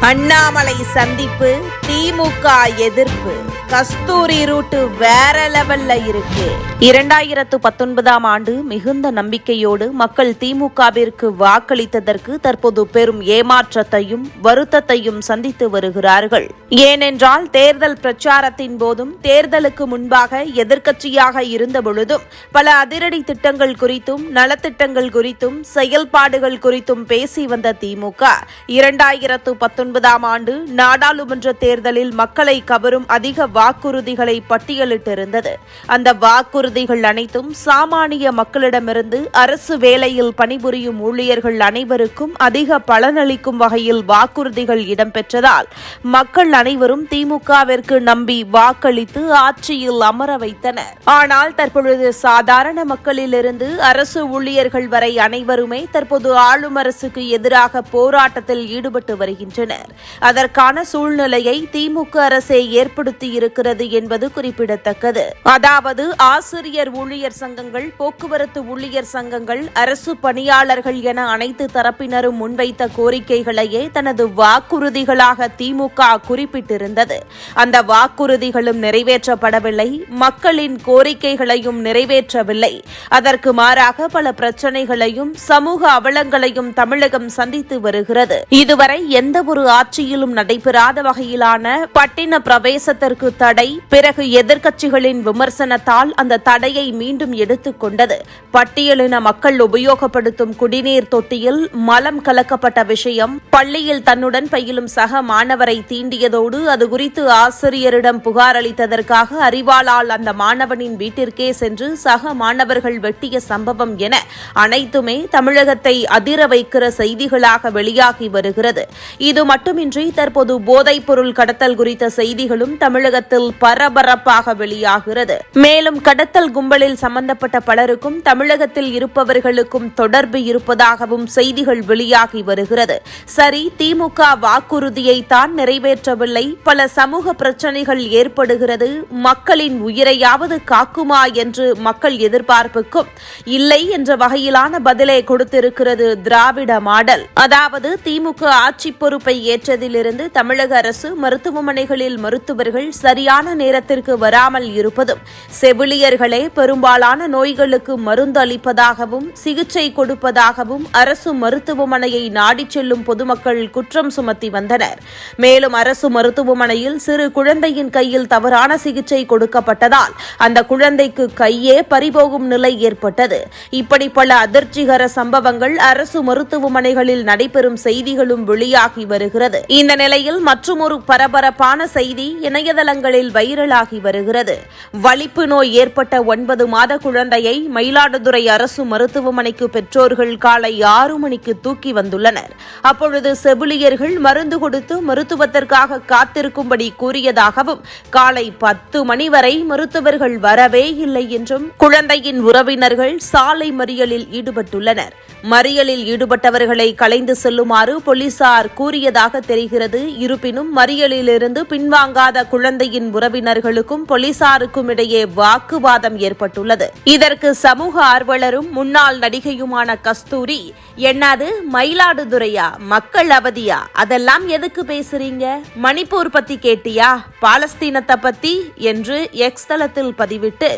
அண்ணாமலை சந்திப்பு திமுக எதிர்ப்பு. கஸ்தூரி ரூட்டு வேற லெவல்ல இருக்கு. இரண்டாயிரத்து பத்தொன்பதாம் ஆண்டு மிகுந்த நம்பிக்கையோடு மக்கள் திமுகவிற்கு வாக்களித்ததற்கு தற்போது பெரும் ஏமாற்றத்தையும் வருத்தத்தையும் சந்தித்து வருகிறார்கள். ஏனென்றால் தேர்தல் பிரச்சாரத்தின் போதும் தேர்தலுக்கு முன்பாக எதிர்க்கட்சியாக இருந்த பொழுதும் பல அதிரடி திட்டங்கள் குறித்தும் நலத்திட்டங்கள் குறித்தும் செயல்பாடுகள் குறித்தும் பேசி வந்த திமுக இரண்டாயிரத்து பத்தொன்பதாம் ஆண்டு நாடாளுமன்ற தேர்தலில் மக்களை கவரும் அதிக வாக்குறுதிகளை பட்டியலிட்டிருந்தது. அந்த வாக்குறுதிகள் அனைத்தும் சாமானிய மக்களிடமிருந்து அரசு வேலையில் பணிபுரியும் ஊழியர்கள் அனைவருக்கும் அதிக பலனளிக்கும் வகையில் வாக்குறுதிகள் இடம்பெற்றதால் மக்கள் அனைவரும் திமுகவிற்கு நம்பி வாக்களித்து ஆட்சியில் அமர வைத்தனர். ஆனால் தற்பொழுது சாதாரண மக்களிலிருந்து அரசு ஊழியர்கள் வரை அனைவருமே தற்போது ஆளும் அரசுக்கு எதிராக போராட்டத்தில் ஈடுபட்டு வருகின்றனர். அதற்கான சூழ்நிலையை திமுக அரசே ஏற்படுத்தியிருக்கிறது இருக்கிறது என்பது குறிப்பிடத்தக்கது. அதாவது ஆசிரியர் ஊழியர் சங்கங்கள் போக்குவரத்து ஊழியர் சங்கங்கள் அரசு பணியாளர்கள் என அனைத்து தரப்பினரும் முன்வைத்த கோரிக்கைகளையே தனது வாக்குறுதிகளாக திமுக குறிப்பிட்டிருந்தது. அந்த வாக்குறுதிகளும் நிறைவேற்றப்படவில்லை. மக்களின் கோரிக்கைகளையும் நிறைவேற்றவில்லை. அதற்கு மாறாக பல பிரச்சனைகளையும் சமூக அவலங்களையும் தமிழகம் சந்தித்து வருகிறது. இதுவரை எந்த ஒரு ஆட்சியிலும் நடைபெறாத வகையிலான பட்டின பிரவேசத்திற்கு தடை பிறகு எதிர்க்கட்சிகளின் விமர்சனத்தால் அந்த தடையை மீண்டும் எடுத்துக்கொண்டது பட்டியலின மக்கள் உபயோகப்படுத்தும் குடிநீர் தொட்டியில் மலம் கலக்கப்பட்ட விஷயம் பள்ளியில் தன்னுடன் பயிலும் சக மாணவரை தீண்டியதோடு அது குறித்து ஆசிரியரிடம் புகார் அளித்ததற்காக அறிவாளால் அந்த மாணவனின் வீட்டிற்கே சென்று சக மாணவர்கள் வெட்டிய சம்பவம் என அனைத்துமே தமிழகத்தை அதிர வைக்கிற செய்திகளாக வெளியாகி வருகிறது. இது மட்டுமின்றி தற்போது போதைப் பொருள் கடத்தல் குறித்த செய்திகளும் தமிழகத்தில் பரபரப்பாக வெளியாகிறது. மேலும் கடத்தல் கும்பலில் சம்பந்தப்பட்ட பலருக்கும் தமிழகத்தில் இருப்பவர்களுக்கும் தொடர்பு இருப்பதாகவும் செய்திகள் வெளியாகி வருகிறது. சரி திமுக வாக்குறுதியை தான் நிறைவேற்றவில்லை. பல சமூக பிரச்சனைகள் ஏற்படுகிறது. மக்களின் உயிரையாவது காக்குமா என்று மக்கள் எதிர்பார்ப்புக்கும் இல்லை என்ற வகையிலான பதிலை கொடுத்திருக்கிறது திராவிட மாடல். அதாவது திமுக ஆட்சி பொறுப்பை ஏற்றதிலிருந்து தமிழக அரசு மருத்துவமனைகளில் மருத்துவர்கள் சரி சரியான நேரத்திற்கு வராமல் இருப்பதும் செவிலியர்களே பெரும்பாலான நோய்களுக்கு மருந்து அளிப்பதாகவும் சிகிச்சை கொடுப்பதாகவும் அரசு மருத்துவமனையை நாடிச் செல்லும் பொதுமக்கள் குற்றம் சுமத்தி வந்தனர். மேலும் அரசு மருத்துவமனையில் சிறு குழந்தையின் கையில் தவறான சிகிச்சை கொடுக்கப்பட்டதால் அந்த குழந்தைக்கு கையே பறிபோகும் நிலை ஏற்பட்டது. இப்படி பல அதிர்ச்சிகர சம்பவங்கள் அரசு மருத்துவமனைகளில் நடைபெறும் செய்திகளும் வெளியாகி வருகிறது. இந்த நிலையில் மற்றொரு பரபரப்பான செய்தி இணையதளங்கள் இணையதளங்களில் வைரலாகி வருகிறது. வலிப்பு நோய் ஏற்பட்ட ஒன்பது மாத குழந்தையை மயிலாடுதுறை அரசு மருத்துவமனைக்கு பெற்றோர்கள் காலை ஆறு மணிக்கு தூக்கி வந்துள்ளனர். அப்பொழுது செவிலியர்கள் மருந்து கொடுத்து மருத்துவத்திற்காக காத்திருக்கும்படி கூறியதாகவும் காலை பத்து மணி வரை மருத்துவர்கள் வரவே இல்லை என்றும் குழந்தையின் உறவினர்கள் சாலை மறியலில் ஈடுபட்டுள்ளனர். மறியலில் ஈடுபட்டவர்களை கலைந்து செல்லுமாறு போலீசார் கூறியதாக தெரிகிறது. இருப்பினும் மறியலிலிருந்து பின்வாங்காத குழந்தையின் உறவினர்களுக்கும் போலீசாருக்கும் இடையே வாக்குவாதம் ஏற்பட்டுள்ளது. இதற்கு சமூக ஆர்வலரும் முன்னாள் நடிகையுமான கஸ்தூரி என்னது மயிலாடுதுறையா மக்கள் அவதியா? அதெல்லாம் எதுக்கு பேசுறீங்க? மணிப்பூர் பத்தி கேட்டியா? பாலஸ்தீனத்தை பத்தி? என்று எக்ஸ் தளத்தில் பதிவிட்டு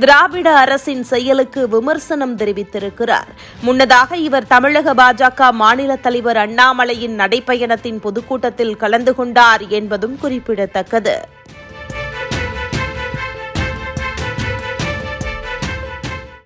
திராவிட அரசின் செயலுக்கு விமர்சனம் தெரிவித்திருக்கிறார். முன்னதாக இவர் தமிழக பாஜக மாநில தலைவர் அண்ணாமலையின் நடைப்பயணத்தின் பொதுக்கூட்டத்தில் கலந்து கொண்டார் என்பதும் குறிப்பிடத்தக்கது.